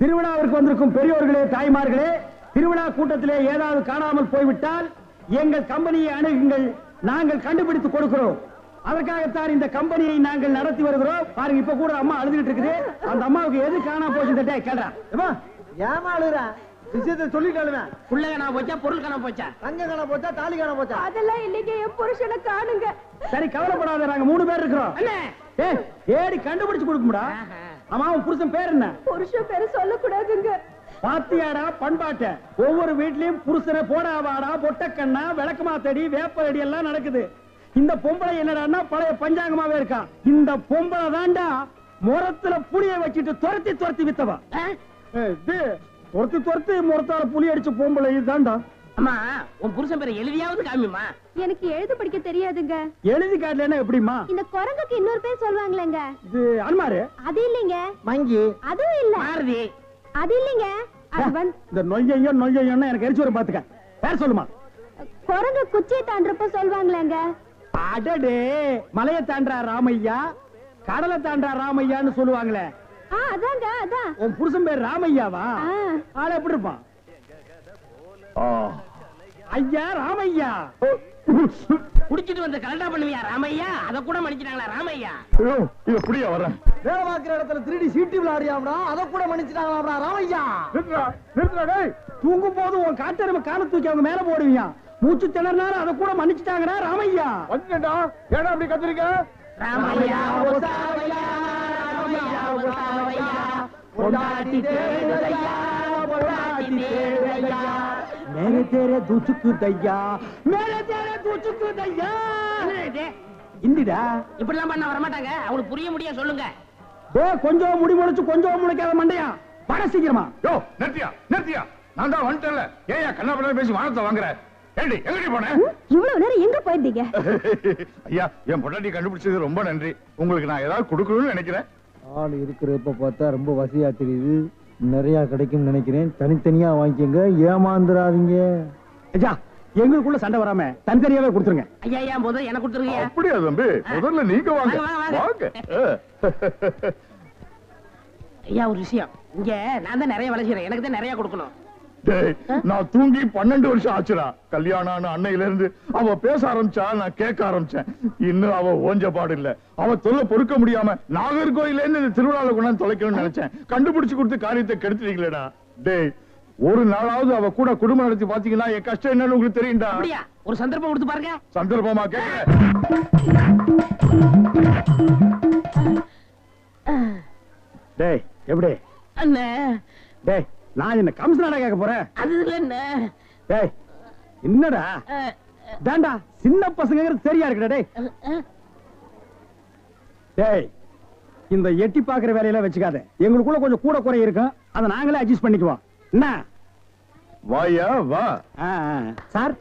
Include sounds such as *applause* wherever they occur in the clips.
திருவிழாவிற்கு வந்திருக்கும் பெரியோர்களே தாய்மார்களே திருவிழா கூட்டத்திலே ஏதாவது காணாமல் போய்விட்டால் எங்கள் கம்பெனியை அணுகுங்கள். நாங்கள் கண்டுபிடித்து கொடுக்கிறோம். அதற்காகத்தான் இந்த கம்பெனியை நாங்கள் நடத்தி வருகிறோம். பாருங்க இப்ப கூட அம்மா அழுதுகிட்டு இருக்குது. அந்த அம்மாவுக்கு எது காணாம போச்சுன்னு கேள்றா ஏமா அழுகுற? விஷயத்தை சொல்லிட்டாலுவேன் புள்ள காணா போச்சா பொருள் காணா போச்சா? தங்க காண போச்சா தாலி காண போச்சா? அதெல்லாம் இல்லைங்க என் புருஷனை காணுங்க. சரி கவலைப்படாத நாங்க மூணு பேர் இருக்கிறோம். அண்ணே! ஏய், தேடி கண்டுபிடிச்சு கொடுக்கும்டா. ஆமா அவன் புருஷன் பேர் என்ன? புருஷன் பேரு சொல்லக்கூடாதுங்க. பாத்தியாடா பண்பாட்ட. ஒவ்வொரு வீட்லயும் புருஷனை போடா வாடா பொட்டக்கண்ணா விளக்கமாத்தடி வேப்பலடி எல்லாம் நடக்குது. இந்த பொம்பளை என்னடான்னா பழைய பஞ்சாங்கமாவே இருக்கா. இந்த பொம்பளை தாண்டா முரத்துல புளிய வச்சுட்டு துரத்தி துரத்தி வித்தவா. துரத்தி துரத்தி முரத்தால புளி அடிச்ச பொம்பளை இதுதான்டா. அம்மா உன் புருஷன் பேரை எழுதியாவது காமிமா எனக்கு எழுத படிக்க தெரியாதுங்க. எழுதி காட்டலன்னா எப்படிமா இந்த குரங்குக்கு இன்னொரு பேர் சொல்லுவாங்களேங்க. இது அனுமாரு? அது இல்லைங்க. மங்கி அதுவும் இல்ல. மாருதி அது இல்லைங்க. அது வந்து இந்த நொய்யையோ நொய்யையோன்னு எனக்கு எரிச்சு வரும் பாத்துக்க. பேர் சொல்லுமா? குரங்கு குச்சியை தாண்டறப்ப சொல்லுவாங்களேங்க. அடடே மலையை தாண்டா ராமையா? கடலை தாண்டா ராமையான்னு சொல்லுவாங்களே. ஆ அதாங்க அதான். உன் புருஷன் பேர் ராமையாவா? ஆ. ஆள எப்படி இருப்பான்? ஐயா ராமையா. குடிச்சிட்டு வந்து கலண்டா பண்ணுவியா ராமையா? அத கூட மன்னிச்சிட்டாங்களா ராமையா? இது புரிய வரேன் வேலை பார்க்கிற இடத்துல திருடி சீட்டி விளையாடியாம்டா அதை கூட மன்னிச்சிட்டாங்களாம்டா ராமையா? தூங்கும் போது உன் காட்டெருமை காலை தூக்கி அவங்க மேல போடுவியா? மூச்சு திணறினாலும் அதை கூட மன்னிச்சுட்டாங்கடா ராமையா? வந்துட்டா ஏடா அப்படி கத்திரிக்க ராமையா ஒசாவையா ராமையா பொண்டாட்டி பொண்டாட்டி தேடுதையா மேலே தேரே தூச்சுக்கு தையா மேலே தேரே தூச்சுக்கு தையா? இந்திடா. இப்படிலாம் பண்ண வரமாட்டாங்க. அவங்களுக்கு புரிய முடிய சொல்லுங்க. டே கொஞ்சம் முடி முளைச்சு கொஞ்சம் முளைக்காத மண்டையா? வர சீக்கிரமா. யோ நிறுத்தியா நிறுத்தியா. நான் தான் வந்துட்டேன்ல. ஏன் கண்ணா பேசி வானத்தை வாங்குற? ஏண்டி எங்கடி போன? இவ்வளவு நேரம் எங்க போயிருந்தீங்க? ஐயா என் பொண்டாட்டி கண்டுபிடிச்சது ரொம்ப நன்றி. உங்களுக்கு நான் ஏதாவது கொடுக்கணும்னு நினைக்கிறேன். ஆள் இருக்கிறப்ப பார்த்தா ரொம்ப வசதியா தெரியுது. நிறைய கிடைக்கும் நினைக்கிறேன். தனித்தனியா வாங்கிக்கங்க. ஏமாந்துடாதீங்க ஐயா எங்களுக்குள்ள சண்டை வராம தனித்தனியாவே கொடுத்துருங்க. ஐயா ஐயா முதல்ல எனக்கு கொடுத்துருங்க அப்படியா தம்பி? முதல்ல நீங்க வாங்க. ஐயா ஒரு விஷயம். இங்க நான் தான் நிறைய வேலை செய்யறேன் எனக்கு தான் நிறைய கொடுக்கணும். நான் தூங்கி பன்னெண்டு வருஷம் ஆச்சுடா. கல்யாணம் அன்னையில இருந்து அவ பேச ஆரம்பிச்சா நான் கேட்க ஆரம்பிச்சேன். இன்னும் அவ ஓஞ்ச பாடு இல்ல. அவ தொல்லை பொறுக்க முடியாம நாகர்கோயில இருந்து இந்த திருவிழால கொண்டாந்து தொலைக்கணும்னு நினைச்சேன். கண்டுபிடிச்சு கொடுத்து காரியத்தை கெடுத்துட்டீங்களேடா. டேய் ஒரு நாளாவது அவ கூட குடும்பம் நடத்தி பாத்தீங்கன்னா என் கஷ்டம் என்னன்னு உங்களுக்கு தெரியும்டா. ஒரு சந்தர்ப்பம் கொடுத்து பாருங்க. சந்தர்ப்பமா கேட்க. டேய் எப்படி? அண்ணே. டேய் நான் என்ன கமிஷனடா கேட்க போறேன்? அது இல்ல அண்ணே டேய் என்னடா? தாண்டா சின்ன பசங்கிறது சரியா இருக்குடா டேய். டேய் இந்த எட்டி பாக்குற வேலையெல்லாம் வச்சுக்காத. எங்களுக்குள்ள கொஞ்சம் கூட குறை இருக்கும். அதை நாங்களே அட்ஜஸ்ட் பண்ணிக்குவோம். என்ன? வாயா வா. சார்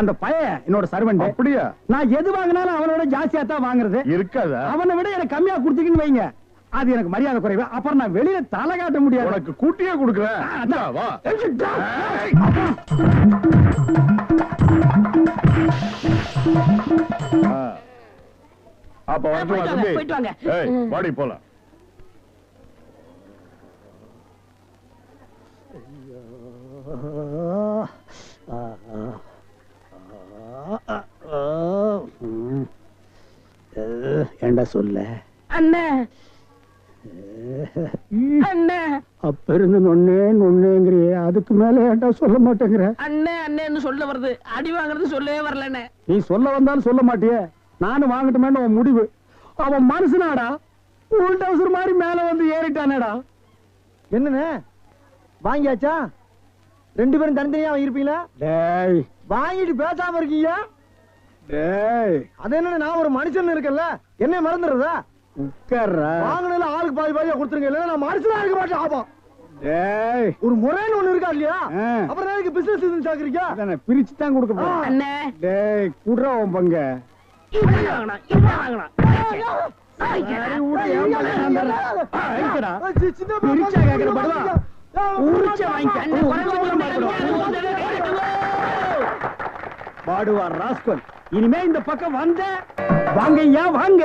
அந்த பையன் என்னோட சர்வெண்ட் அப்படியா? நான் எது வாங்கினாலும் அவனோட ஜாஸ்தியா தான் வாங்குறது. இருக்காதா? அவனை விட எனக்கு கம்மியா கொடுத்தீங்கன்னு வைங்க. அது எனக்கு மரியாதை குறைவு. அப்புறம் நான் வெளியில தலை காட்ட முடியாது. உனக்கு கூட்டியே கொடுக்குறேன். அப்ப வாடி போலாம் ஏண்டா சொல்ல அண்ணே அண்ணே. அப்ப இருந்து நொன்னே நொன்னேங்கிறியே. அதுக்கு மேல ஏன்டா சொல்ல மாட்டேங்கிற? அண்ணே அண்ணேன்னு சொல்ல வருது. அடி வாங்குறது சொல்லவே வரலண்ணே. நீ சொல்ல வந்தாலும் சொல்ல மாட்டியே. நானும் வாங்கட்டுமேன்னு உன் முடிவு. அவன் மனுஷனாடா. உள் டவுசர் மாதிரி மேல வந்து ஏறிட்டானேடா. என்னண்ணே? வாங்கியாச்சா? ரெண்டு பேரும் தனித்தனியா இருப்பீங்களா? டேய். வாங்கிட்டு பேசாம இருக்கீங்க டேய். அது என்ன நான் ஒரு மனுஷன் இருக்கேன்ல. என்ன மறந்துடுறதா? வாங்கினதுல ஆளுக்கு பாதி பாதியா கொடுத்துருங்க. இல்லைன்னா நான் மனுஷனா இருக்க மாட்டேன் ஆபம் ஒரு முறைன்னு ஒண்ணு இருக்கா இல்லையா. அப்புறம் எதுக்கு பிசினஸ் இதுன்னு சாக்குறீங்க? அதானே பிரிச்சு தான் கொடுக்க போறேன். அண்ணே. டேய் குடுறா உன் பங்க. பிரிச்சா கேக்குற படுவா. உரிச்சா வாங்கிக்க. பாடுவார் ராஸ்கல். இனிமே இந்த பக்கம் வந்த வாங்க ஐயா வாங்க.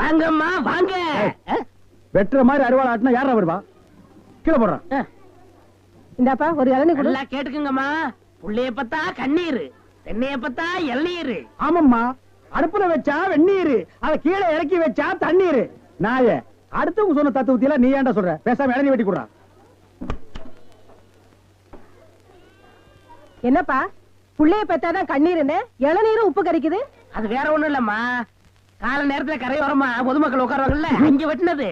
வாங்கம்மா வாங்க. வெட்டுற மாதிரி அருவாள் ஆட்டினா யாரா வருவா? கீழே போடுறான். இந்தாப்பா ஒரு இளநீ கொடு. நல்லா கேட்டுக்குங்கம்மா. புள்ளைய பத்தா கண்ணீர் தென்னைய பத்தா இளநீர். ஆமாம்மா. அடுப்புல வச்சா வெந்நீர் அத கீழே இறக்கி வச்சா தண்ணீர். நாய அடுத்தவங்க சொன்ன தத்துவத்தில நீ ஏன்டா சொல்ற? பேசாம இளநீ வெட்டி கொடுறான் என்னப்பா புள்ளைய பெத்தாதான் கண்ணீருன்னு இளநீரும் உப்பு கறிக்குது அது வேற ஒண்ணும் இல்லம்மா. கால நேரத்துல கரையோரமா பொதுமக்கள் உட்காருவாங்கல்ல? அங்க வெட்டினது.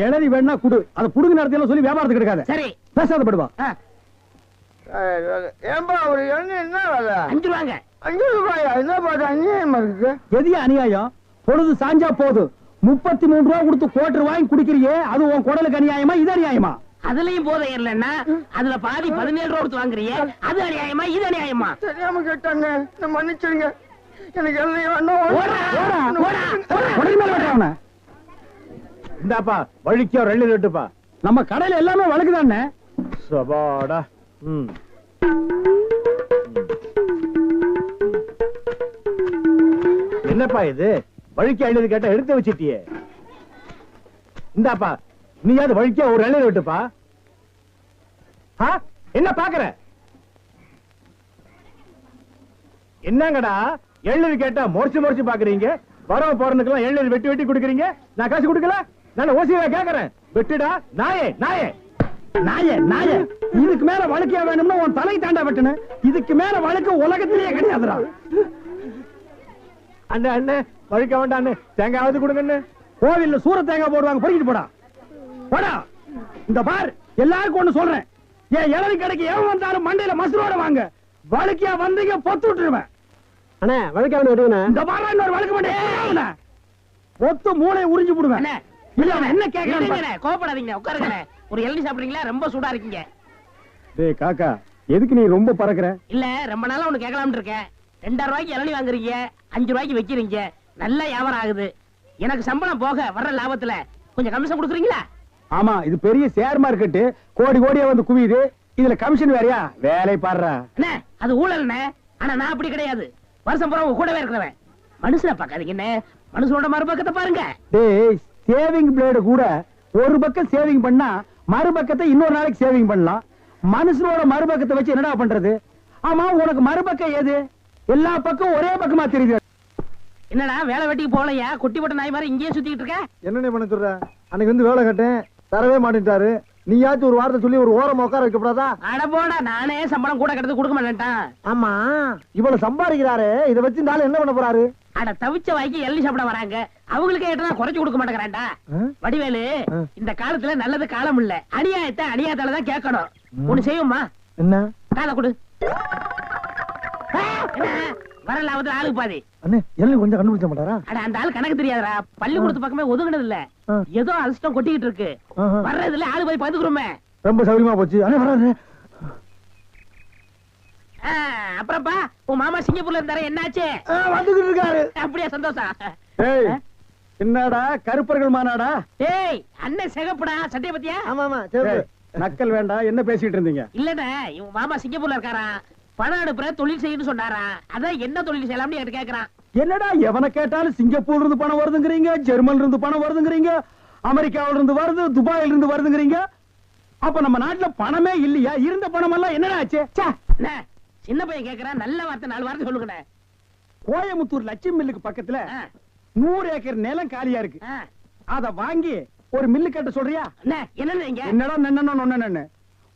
இளநீ வேணா குடு. அதை புடுங்க நடத்தியெல்லாம் சொல்லி வியாபாரத்துக்கு எடுக்காத. சரி. பேசாத படுவா. ஏன்பா ஒரு என்ன வேலை? அஞ்சு ரூபாங்க. அஞ்சு ரூபாயா? என்ன பாட்டு அநியாயமா இருக்கு? எதிய அநியாயம்? பொழுது சாஞ்சா போதும் முப்பத்தி மூணு ரூபா கொடுத்து கோட்டர் வாங்கி குடிக்கிறியே அது உன் குடலுக்கு அநியாயமா இது அநியாயமா? அதுலயும் போதை இல்லைன்னா அதுல பாதி பதினேழு ரூபா கொடுத்து வாங்குறியே அது அநியாயமா இது அநியாயமா? தெரியாம கேட்டாங்க. மன்னிச்சிருங்க எனக்கு அவனை. இந்தாப்பா வழிக்கோ ரெண்டு ரெட்டுப்பா நம்ம கடையில எல்லாமே வழக்குதானே? சபாடா ம். என்னப்பா இது? வழிக்கு எழுதி கேட்டா எடுத்து வச்சிட்டியே. இந்தாப்பா நீயாவது வழிக்க ஒரு இலையில விட்டுப்பா? என்ன பாக்குற? என்னங்கடா? எள்ளு கேட்டா முறைச்சு முறைச்சு பாக்குறீங்க. வரவ போறதுக்கெல்லாம் எள்ளு வெட்டி வெட்டி கொடுக்குறீங்க. நான் காசு கொடுக்கல? நான் ஓசியா கேக்குறேன். வெட்டுடா. நாயே நாயே. நாயே நாயே. இதுக்கு மேல வழக்கியா வேணும்னா உன் தலை தாண்டா வெட்டுன இதுக்கு மேல வழக்கு உலகத்திலேயே கிடையாதுடா. அண்ணே அண்ணே வழுக்க வேண்டாம் தேங்காயாவது கொடுங்க கோவில்ல சூர தேங்காய் போடுவாங்க. பொறிக்கிட்டு போடா. போடா. இந்த பார் எல்லாருக்கும் ஒண்ணு சொல்றேன். என் இளநீ கடைக்கு எவன் வந்தாலும் மண்டையில மசுரோட வாங்க. வழுக்கியா வந்தீங்க பொத்து விட்டுருவேன். அண்ணே வழிக்க வேணும் விடுங்கண்ணே இந்த பாரா இன்னொரு வழுக்க மாட்டேன் பொத்து மூளை உறிஞ்சு போடுவேன். அண்ணே, இல்ல அவன் என்ன கேட்கறான் இருங்கண்ணே, கோவப்படாதீங்க உட்காருங்கண்ணே. ஒரு இளநீ சாப்பிடுறீங்களா? ரொம்ப சூடா இருக்கீங்க. டேய் காக்கா எதுக்கு நீ ரொம்ப பறக்குற? இல்ல ரொம்ப நாளா ஒண்ணு கேட்கலாம்னு இருக்கேன். ரெண்டாயிரம் ரூபாய்க்கு இளநீ வாங்குறீங்க அஞ்சு ரூபாய்க்கு வைக்கிறீங்க. நல்ல வியாபாரம் ஆகுது. எனக்கு சம்பளம் போக வர்ற லாபத்துல கொஞ்சம் கமிஷன் கொடுக்குறீங்களா? ஆமா இது பெரிய ஷேர் மார்க்கெட் கோடி கோடியா வந்து குவியுது. இதுல கமிஷன் வேறயா? வேலை பாடுறா. அண்ணே அது ஊழல்ண்ணே. ஆனா நான் அப்படி கிடையாது. வருஷம் பூரா கூடவே இருக்கிறவன். மனுஷனை பார்க்காதீங்க என்ன? மனுஷனோட மறுபக்கத்தை பாருங்க. டேய் சேவிங் பிளேடு கூட ஒரு பக்கம் சேவிங் பண்ணா மறுபக்கத்தை இன்னொரு நாளைக்கு சேவிங் பண்ணலாம். மனுஷனோட மறுபக்கத்தை வச்சு என்னடா பண்றது? ஆமா உனக்கு மறுபக்கம் ஏது? எல்லா பக்கம் ஒரே பக்கமா தெரியுது. என்னடா வேலை வெட்டிக்கு போகலையா? குட்டி போட்ட நாய் மாதிரி இங்கேயே சுத்திக்கிட்டு இருக்க? என்னண்ணே பண்ண சொல்ற? அன்னைக்கு வந்து வேலை கட்டேன் தரவே மாட்டேன்ட்டாரு. நீயாச்சும் ஒரு வார்த்தை சொல்லி ஒரு ஓரம் உட்கார வைக்கப்படாதா? அட போடா நானே சம்பளம் கூட கிடந்து கொடுக்க மாட்டேன்ட்டான் ஆமா. இவ்வளவு சம்பாதிக்கிறாரு. இதை வச்சு இந்த ஆளு என்ன பண்ண போறாரு? அட தவிச்ச வாய்க்கு எள்ளி சாப்பிட வராங்க. அவங்களுக்கு ஏட்டா குறைச்சு கொடுக்க மாட்டேங்கிறான்டா? வடிவேலு. இந்த காலத்துல நல்லது காலம் இல்ல. அநியாயத்தை அநியாயத்தால தான் கேட்கணும். ஒண்ணு செய்யுமா என்ன? காதை கொடு. என்ன? வர லாபத்துல ஆளுக்கு பாதி. அண்ணே எல்லாம் கொஞ்சம் கண்டுபிடிச்ச மாட்டாரா? அட அந்த ஆள் கணக்கு தெரியாதுடா. பள்ளிக்கூடத்து பக்கமே ஒதுங்கினது இல்ல. ஏதோ அதிர்ஷ்டம் கொட்டிக்கிட்டு இருக்கு. வர்றதுல ஆளு போய் பதுக்குறோமே ரொம்ப சௌரியமா போச்சு. அண்ணே வராரு ஆ, அப்புறம்ப்பா உன் மாமா சிங்கப்பூர்ல இருந்தாரு. என்னாச்சு? வந்துகிட்டு இருக்காரு. அப்படியா சந்தோஷம். ஏய் என்னடா கருப்பர்கள் மாநாடா டேய் அண்ணன் சிகப்புடா. சட்டைய பத்தியா? ஆமா ஆமா ஏய், நக்கல் வேண்டாம் என்ன பேசிட்டு இருந்தீங்க? இல்லடா இவன் மாமா சிங்கப்பூர்ல இருக்காராம் பணம் அனுப்புற தொழில் செய்யணும்னு சொன்னாரா? அதான் என்ன தொழில் செய்யலாம்னு என்கிட்ட கேக்குறான். என்னடா எவனை கேட்டாலும் சிங்கப்பூர்ல இருந்து பணம் வருதுங்கிறீங்க ஜெர்மன்ல இருந்து பணம் வருதுங்கிறீங்க அமெரிக்காவில இருந்து வருது துபாயில இருந்து வருதுங்கிறீங்க. அப்ப நம்ம நாட்டுல பணமே இல்லையா? இருந்த பணம் எல்லாம் என்னடா ஆச்சு? சின்ன பையன் கேக்குறான் நல்ல வார்த்தை நாலு வார்த்தை சொல்லுங்கண்ணே. கோயமுத்தூர் லட்சுமி மில்லுக்கு பக்கத்துல நூறு ஏக்கர் நிலம் காலியா இருக்கு. அத வாங்கி ஒரு மில்லு கட்ட சொல்றியா? என்னடா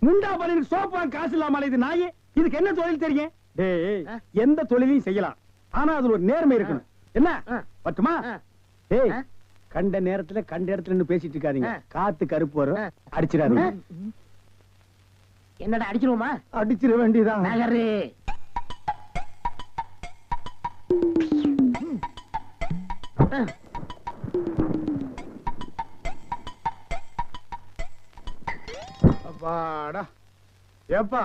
முண்டா பணிக்கு சோப்பா காசு இல்லாம இது நாய். இதுக்கு என்ன தொழில் தெரியும். எந்த தொழிலையும் செய்யலாம். ஆனா அதுல ஒரு நேர்மை இருக்கணும். என்ன. பட்டுமா. டேய். கண்ட நேரத்துல கண்ட இடத்துல நின்னு பேசிட்டு இருக்காதீங்க. காத்து கருப்பு வரும். அடிச்சிடாதீங்க. என்னடா அடிச்சிருவோமா? அடிச்சிட வேண்டியதான் நகரு. அப்பாடா. ஏப்பா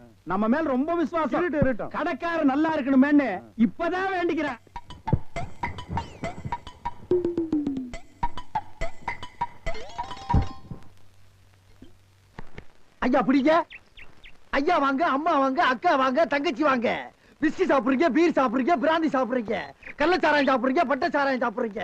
நம்ம மேல ரொம்ப விசுவாசம். கடைக்காரன் நல்லா இருக்கணுமேன்னு இப்பதான் வேண்டிக்கிறேன். ஐயா பிடிங்க. ஐயா வாங்க அம்மா வாங்க அக்கா வாங்க தங்கச்சி வாங்க. விஸ்கி சாப்பிடுறீங்க பீர் சாப்பிடுறீங்க பிராந்தி சாப்பிடுறீங்க. கள்ளச்சாராயம் சாப்பிடுறீங்க பட்ட சாராயம் சாப்பிடுறீங்க.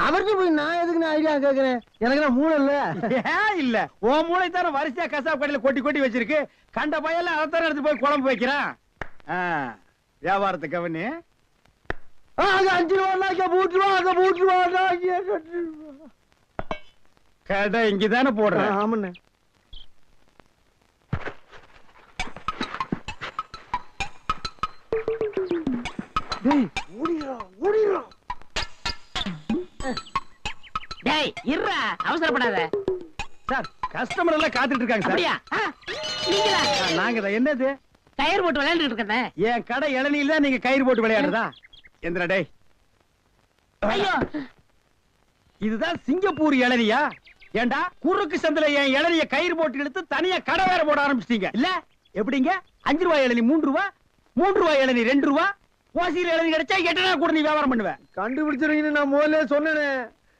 அவர்கிட்ட போய் நான் எதுக்கு நான் ஐடியா கேக்குறேன்? எனக்கு நான் மூளை இல்ல. ஏன் இல்ல. உன் மூளை தானே வரிசையா கசாப் கடையில கொட்டி கொட்டி வச்சிருக்கு. கண்ட பையல அதைத்தானே எடுத்து போய் குழம்பு வைக்கிறான். வியாபாரத்தை கவனி. ஆ, அங்க அஞ்சு ரூபா இங்க மூட்டு ரூபா அங்க மூட்டு ரூபா. கடை இங்கதானே போடுறேன் ஆமாண்ணே. டேய் டேய் இருடா அவசரப்படாத. சார் கஸ்டமர் எல்லாம் காத்துட்டு இருக்காங்க சார். அப்படியா? ஆ, நீங்களா? ஆ, நாங்க தான். என்னது? கயிறு போட்டு விளையாண்டுட்டு இருக்கேன் என் கடை இளநில தான் நீங்க கயிறு போட்டு விளையாடுறதா? எந்திரா டேய். ஐயோ. இதுதான் சிங்கப்பூர் இளநியா? ஏண்டா குறுக்கு சந்தில என் இளநிய கயிறு போட்டு இழுத்து தனியா கடை வேற போட ஆரம்பிச்சிட்டீங்க. இல்ல எப்படிங்க? அஞ்சு ரூபாய் இளநி மூன்று ரூபா மூன்று ரூபாய் இளநி ரெண்டு ரூபா. ஓசியில் இளநி கிடைச்சா எட்டனா கூட நீ வியாபாரம் பண்ணுவேன் கண்டுபிடிச்சிருக்கீங்கன்னு நான் முதல்ல சொன்னேனே.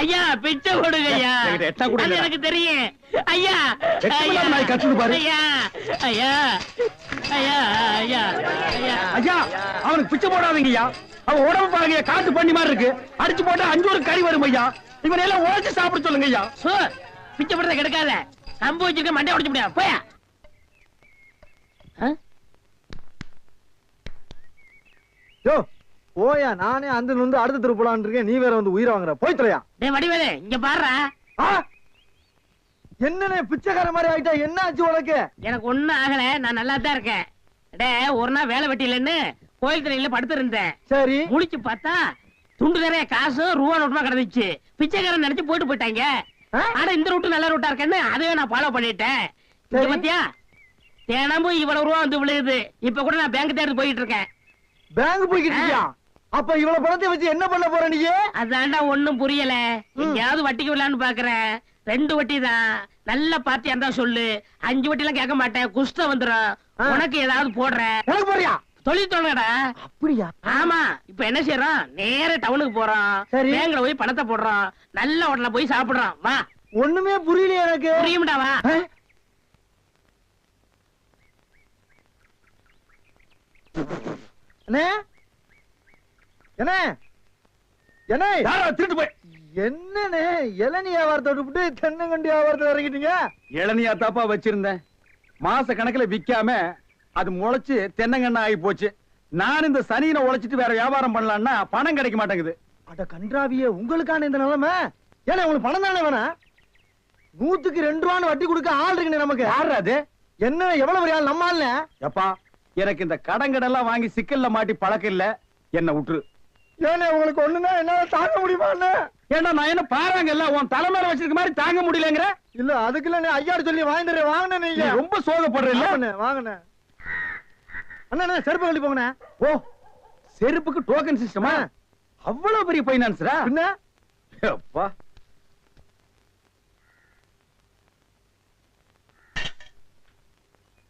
ஐயா பிச்சை கொடுங்க ஐயா. எனக்கு தெரியும். ஐயா வெட்கமில்லாம நாய் கத்துது பாரு. ஐயா ஐயா ஐயா ஐயா ஐயா. ஐயா அவனுக்கு பிச்சை போடாதீங்க ஐயா அவன் உடம்பு பாருங்க காட்டு பண்ணி மாதிரி இருக்கு. அடிச்சு போட்டா அஞ்சு ஒரு கறி வரும் ஐயா. இவனை எல்லாம் உழைச்சு சாப்பிட சொல்லுங்க ஐயா சோ பிச்சை போடுறத கெடுக்காத. கம்பு வச்சிருக்க மண்டை உடைச்சு முடியாது போயா? யோ போயா நானே அந்த வந்து அடுத்த தெரு போலான்னு இருக்கேன். நீ வேற வந்து உயிரை வாங்குற. போய் தொலையா. டேய் வடிவேலு இங்க பாருடா. ஆ? என்னண்ணே பிச்சைக்கார மாதிரி ஆயிட்டா? என்ன ஆச்சு உனக்கு? எனக்கு ஒண்ணும் ஆகல. நான் நல்லா தான் இருக்கேன். டே ஒரு நாள் வேலை வெட்டிலன்னு கோயில் திரையில படுத்திருந்தேன். சரி. முழிச்சு பார்த்தா துண்டு நிறைய காசும் ரூபா நோட்டுமா கிடந்துச்சு. பிச்சைக்காரன் நினைச்சு போயிட்டு போயிட்டாங்க? ஆனா இந்த ரூட்டு நல்ல ரூட்டா இருக்கேன்னு அதையே நான் ஃபாலோ பண்ணிட்டேன். பாத்தியா? தினமும் இவ்வளவு ரூபா வந்து விழுகுது. இப்ப கூட நான் பேங்க் தேடி போயிட்டு இருக்கேன். பேங்க் போய்கிட்டு அப்ப இவ்வளவு பணத்தை வச்சு என்ன பண்ண போற நீ? அதான்டா ஒண்ணும் புரியல. எங்கேயாவது வட்டிக்கு விடலான்னு பாக்குறேன் ரெண்டு வட்டி தான். நல்ல பார்ட்டியா இருந்தா சொல்லு. அஞ்சு வட்டி எல்லாம் கேட்க மாட்டேன். குஷ்டம் வந்துரும். ஆ. உனக்கு ஏதாவது போடுறேன் எனக்கு போறியா தொழில் தோணுடா அப்படியா? ஆமா. இப்ப என்ன செய்யறோம்? நேர டவுனுக்கு போறோம். பேங்க்ல போய் பணத்தை போடுறோம். நல்ல ஹோட்டல்ல போய் சாப்பிடுறோம். வா. ஒண்ணுமே புரியலையே எனக்கு. புரியும்டா வா? அண்ணே என்ன? என்ன? யாரா திருட்டு போய் என்னண்ணே? இளநீ வியாபாரத்தை விட்டு தென்னங்கண்டி வியாபாரத்தை இறங்கிட்டீங்க? இளநியா தாப்பா வச்சிருந்தேன். மாச கணக்குல விக்காம அது முளைச்சு தென்னங்கண்ணா ஆகி போச்சு. நான் இந்த சனியனை உழைச்சிட்டு வேற வியாபாரம் பண்ணலாம்னா பணம் கிடைக்க மாட்டேங்குது. அட கன்றாவியே உங்களுக்கான இந்த நிலைமை? ஏன்னா உங்களுக்கு பணம் தானே வேணாம்? நூத்துக்கு ரெண்டு ரூபான்னு வட்டி கொடுக்க ஆள் இருக்குண்ணே நமக்கு. யாரு அது? என்ன எவ்வளவு பெரிய ஆள் நம்ம ஆள்னே எப்பா எனக்கு இந்த கடன் கடன்லாம் வாங்கி சிக்கல்ல மாட்டி பழக்கம் இல்ல. என்ன விட்டுரு ஏன்னா உங்களுக்கு ஒண்ணுன்னா என்னால தாங்க முடியுமா? ஏன்னா நான் என்ன பாருங்க இல்ல உன் தலைமையில வச்சிருக்க மாதிரி தாங்க முடியலங்கிற? இல்ல அதுக்கு இல்ல ஐயாடு சொல்லி வாங்கிட்டு வாங்கினே நீங்க. ரொம்ப சோகப்படுற இல்ல வாங்கண்ணே அண்ணா செருப்பு கழட்டி போங்கண்ணே. ஓ செருப்புக்கு டோக்கன் சிஸ்டமா அவ்வளவு பெரிய பைனான்ஸ்ரா பின்ன? அப்பா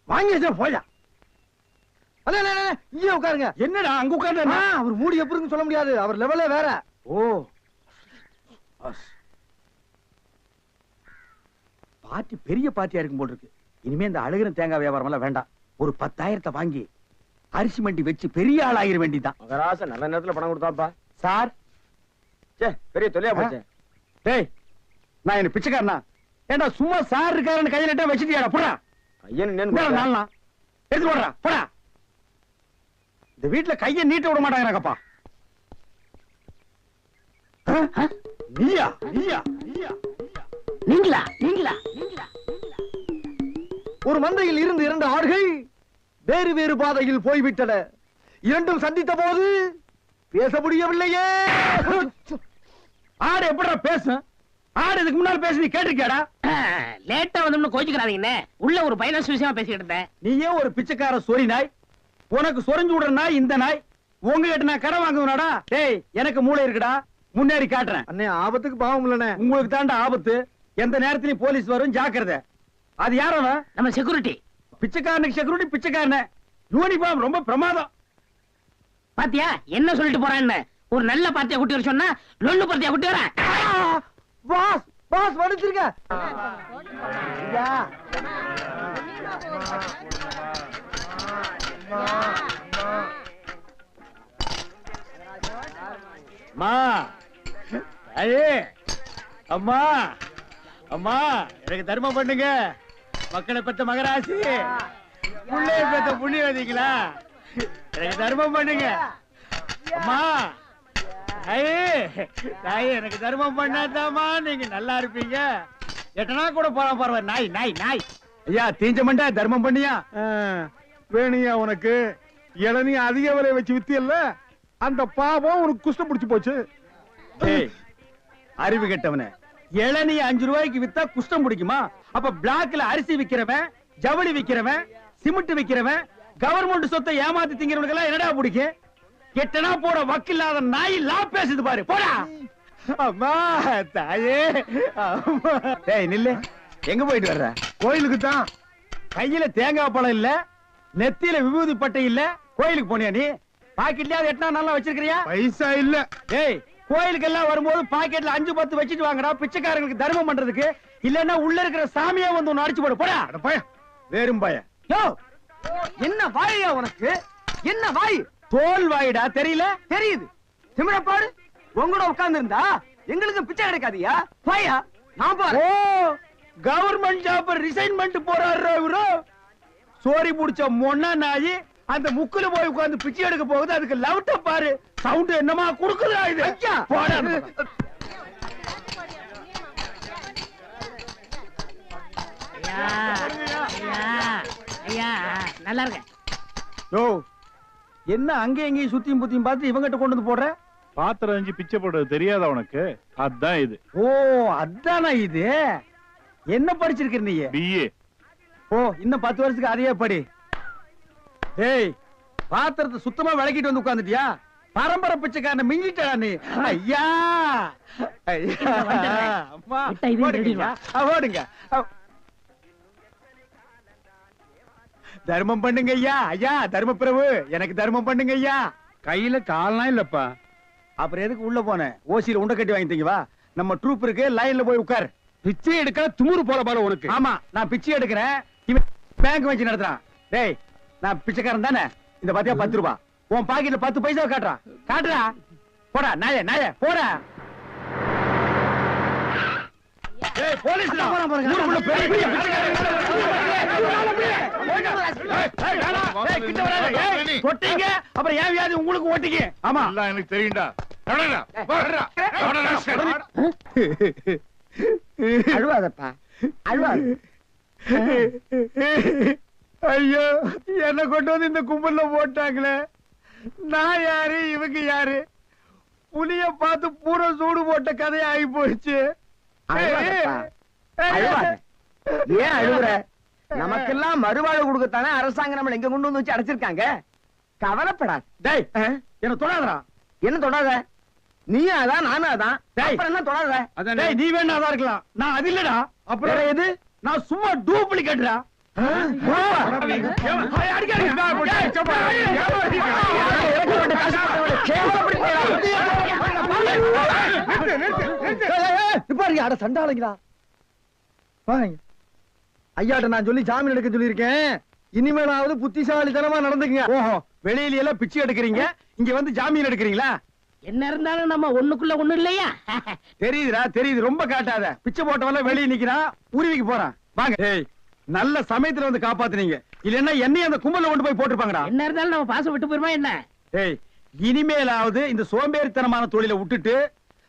வாங்கி வச்சா போயா இங்கே உட்காருங்க. என்னடா அங்க உட்கார்ந்து ஆ, அவர் மூடி சொல்ல முடியாது. அவர் லெவலே வேற. ஓ. பார்ட்டி பெரிய பார்ட்டியா இருக்கும் போல் இருக்கு. இனிமே இந்த அழுகிற தேங்காய் வியாபாரம் எல்லாம் வேண்டாம். ஒரு பத்தாயிரத்தை வாங்கி அரிசி மண்டி வச்சு பெரிய ஆள் வேண்டிதான் மகராச நல்ல நேரத்துல பணம் கொடுத்தாப்பா. சார். சே பெரிய தொல்லையா போச்சு. டேய் நான் என்ன பிச்சைக்காரனா? ஏண்டா சும்மா சார் இருக்காருன்னு கையில வச்சுட்டியாடா? போடா. இந்தாடா நின்னு எடுத்து போடுறா போடா. இந்த வீட்டுல கைய நீட்ட விட மாட்டாங்கப்பா நீயா? நீயா? நீயா? நீங்களா? நீங்களா? நீங்களா ஒரு மந்தையில் இருந்து இரண்டு ஆடுகள் வேறு வேறு பாதையில் போய்விட்டன. இரண்டும் சந்தித்த போது பேச முடியவில்லையே. ஆடு எப்படிடா பேசும்? ஆடு இதுக்கு முன்னால பேசி நீ கேட்டிருக்கியாடா? லேட்டா வந்தோம்னு கோச்சுக்கிறாதீங்கண்ணே உள்ள ஒரு பைனான்ஸ் விஷயமா பேசிக்கிட்டு இருந்தேன். நீயே ஒரு பிச்சைக்கார நாய். உனக்கு சொரிஞ்சு விடுற நாய் இந்த நாய். உங்ககிட்ட நான் கடன் வாங்குவனாடா. டேய் எனக்கு மூளை இருக்குடா. முன்னேறி காட்டுறேன். அண்ணே ஆபத்துக்கு பாவம் இல்லனே உங்களுக்கு தாண்டா ஆபத்து. எந்த நேரத்திலயும் போலீஸ் வரும் ஜாக்கிரதை. அது யார் அவன்? நம்ம செக்யூரிட்டி பிச்சைக்காரனுக்கு செக்யூரிட்டி பிச்சைக்காரன. யூனிஃபார்ம் ரொம்ப பிரமாதம். பாத்தியா என்ன சொல்லிட்டு போறான்னு? ஒரு நல்ல பார்ட்டியா குட்டி வர சொன்னா லொல்லு பார்ட்டியா குட்டி வரேன் பாஸ் பாஸ் ஐயா. அம்மா அம்மா. அம்மா எனக்கு தர்மம் பண்ணுங்க. மக்களை பெற்ற மகராசி. புள்ளைய பெற்ற புண்ணியவதிங்களா எனக்கு தர்மம் பண்ணுங்க. அம்மா. ஐயே. தாயே எனக்கு தர்மம் பண்ணாதாம்மா. நீங்க நல்லா இருப்பீங்க. எட்டனா கூட போறான் பரவாயில்ல. நாய் நாய் நாய். ஐயா தீஞ்ச மண்டா தர்மம் பண்ணியா? வேணியா உனக்கு? இளநீ அதிக விலை வச்சு வித்தியல்ல அந்த பாவம் உனக்கு குஷ்டம் பிடிச்சு போச்சு. அறிவு கெட்டவனே. இளநீ அஞ்சு ரூபாய்க்கு வித்தா குஷ்டம் பிடிக்குமா? அப்ப பிளாக்ல அரிசி விக்கிறவன் ஜவுளி விக்கிறவன் சிமெண்ட் விக்கிறவன் கவர்மெண்ட் சொத்தை ஏமாத்தி திங்கிறவனுக்கு எல்லாம் என்னடா பிடிக்கும் எட்டனா போட வக்கில்லாத நாய் லா பேசுது பாரு போடா. அம்மா தாயே. டேய் நில்லு. எங்க போயிட்டு வர்ற? கோயிலுக்கு தான். கையில தேங்காய் பழம் இல்ல நெத்தியில விபூதி பட்டை இல்ல கோயிலுக்கு போனியா நீ? பாக்கெட்லயாவது எட்டனா நல்லா வச்சிருக்கிறியா? பைசா இல்ல. டேய் கோயிலுக்கு எல்லாம் வரும்போது பாக்கெட்ல அஞ்சு பத்து வச்சுட்டு வாங்கடா பிச்சைக்காரங்களுக்கு தர்மம் பண்றதுக்கு. இல்லன்னா உள்ள இருக்கிற சாமியா வந்து ஒன்னு அடிச்சு போடு போடா. பையன் வேறும் பய. யோ என்ன வாயா உனக்கு? என்ன வாய்? தோல் வாயிடா தெரியல? தெரியுது. திமிர பாரு உங்களோட உட்கார்ந்து இருந்தா எங்களுக்கு பிச்சை கிடைக்காதியா? வாயா நான் பாரு. ஓ கவர்மெண்ட் ஜாப் ரிசைன் பண்ணிட்டு போறாரு இவரு. சோரி புடிச்ச மொன்னா நாயி அந்த முக்குல போய் உட்கார்ந்து பிச்சை எடுக்க போகுது. அதுக்கு லவுட்ட பாரு. சவுண்ட் என்னமா குடுக்குதா இது? ஐயா! போடா. நல்லா இருக்க யோ என்ன அங்கேயும் இங்கேயும் சுத்தியும் புத்தியும் பார்த்து இவங்கிட்ட கொண்டு வந்து போடுற? பாத்திரம் அஞ்சு பிச்சை போடுறது தெரியாதா உனக்கு? அதான் இது. ஓ அதானா இது? என்ன படிச்சிருக்க நீ? பிஏ ஓ இன்னும் பத்து வருஷத்துக்கு அதையே படி. ஏய் பாத்திரத்தை சுத்தமா விளக்கிட்டு வந்து உட்கார்ந்துட்டியா? பரம்பரை பிச்சைக்காரன மிஞ்சிட்டா நீ. ஐயா! ஓடுங்க. தர்மம் பண்ணுங்க ஐயா. ஐயா தர்ம பிரபு எனக்கு தர்மம் பண்ணுங்க ஐயா. கையில கால்னா இல்லப்பா. அப்புறம் எதுக்கு உள்ள போன ஓசியில உண்டை கட்டி வாங்கிட்டீங்க வா. நம்ம ட்ரூப் இருக்கு லைன்ல போய் உட்கார். பிச்சை எடுக்க துமுறு போல பாரு உனக்கு. ஆமா நான் பிச்சை எடுக்கிறேன். பேங்க் வச்சு நடத்துறான் டேய் நான் பிச்சைக்காரன் தானே இந்த பாத்தியா பத்து ரூபா உன் பாக்கெட்ல பத்து பைசா காட்டுறான் காட்டுறா போடா நாய நாய போடா ஏய் போலீஸ் போறான் பாருங்க. ஊருக்குள்ள பெரிய பெரிய பிச்சைக்காரங்க. ஏய், வேணா. ஏய், கிட்ட வராத. ஏய், தொட்டீங்க அப்புறம் ஏன் வியாதி உங்களுக்கு ஓட்டிங்க ஆமா எனக்கு தெரியும்டா. அழுவாதப்பா அழுவாது ஐயோ என்ன கொண்டு வந்து இந்த கும்பல்ல போட்டாங்களே. நான் யாரு? இவங்க யாரு? புலிய பார்த்து பூரா சூடு போட்ட கதை ஆகி. அழுவாத. ஏன் அழுகுற நமக்கெல்லாம் மறுவாழ்வு கொடுக்கத்தானே அரசாங்கம் நம்மள எங்க கொண்டு வந்து வச்சு அடைச்சிருக்காங்க? கவலைப்படாத. டேய் என்ன தொடாதடா. என்ன தொடாத? நீயும் அதான் நானும் அதான். அப்புறம் என்ன தொடாத? டேய் நீ வேணா அதான் இருக்கலாம். நான் அது இல்லடா. அப்புறம் எது? நான் சும்மா அட சண்டாளங்களா ஐயாட்ட நான் சொல்லி ஜாமீன் எடுக்க சொல்லியிருக்கேன் இனிமேலாவது புத்திசாலித்தனமா நடந்துக்குங்க ஓஹோ வெளியில எல்லாம் பிச்சை எடுக்கிறீங்க இங்க வந்து ஜாமீன் எடுக்கிறீங்களா என்ன இருந்தாலும் நம்ம ஒண்ணுக்குள்ள ஒண்ணு இல்லையா? *laughs* தெரியுதுடா தெரியுது. ரொம்ப காட்டாத. பிச்சை போட்டவெல்லாம் வெளியே நிக்கிறான் உருவிக்கு போறான். வாங்க. நல்ல சமயத்துல வந்து காப்பாத்துனீங்க. இல்லன்னா என்னையும் அந்த கும்பல்ல கொண்டு போய் போட்டுருப்பாங்கடா. என்ன இருந்தாலும் நம்ம பாசம் விட்டு போயிருமா என்ன? ஏய் இனிமேலாவது இந்த சோம்பேறித்தனமான தொழிலை விட்டுட்டு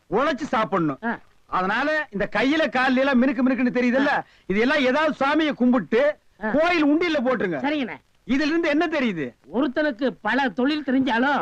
உழைச்சு சாப்பிடணும். அதனால இந்த கையில கால்ல எல்லாம் மினுக்கு மினுக்குன்னு தெரியுதுல்ல? இது எல்லாம் ஏதாவது சாமியை கும்பிட்டு. கோயில் உண்டியல்ல போட்டுருங்க. சரிங்கண்ணே. இதுல இருந்து என்ன தெரியுது? ஒருத்தனுக்கு பல தொழில் தெரிஞ்சாலும்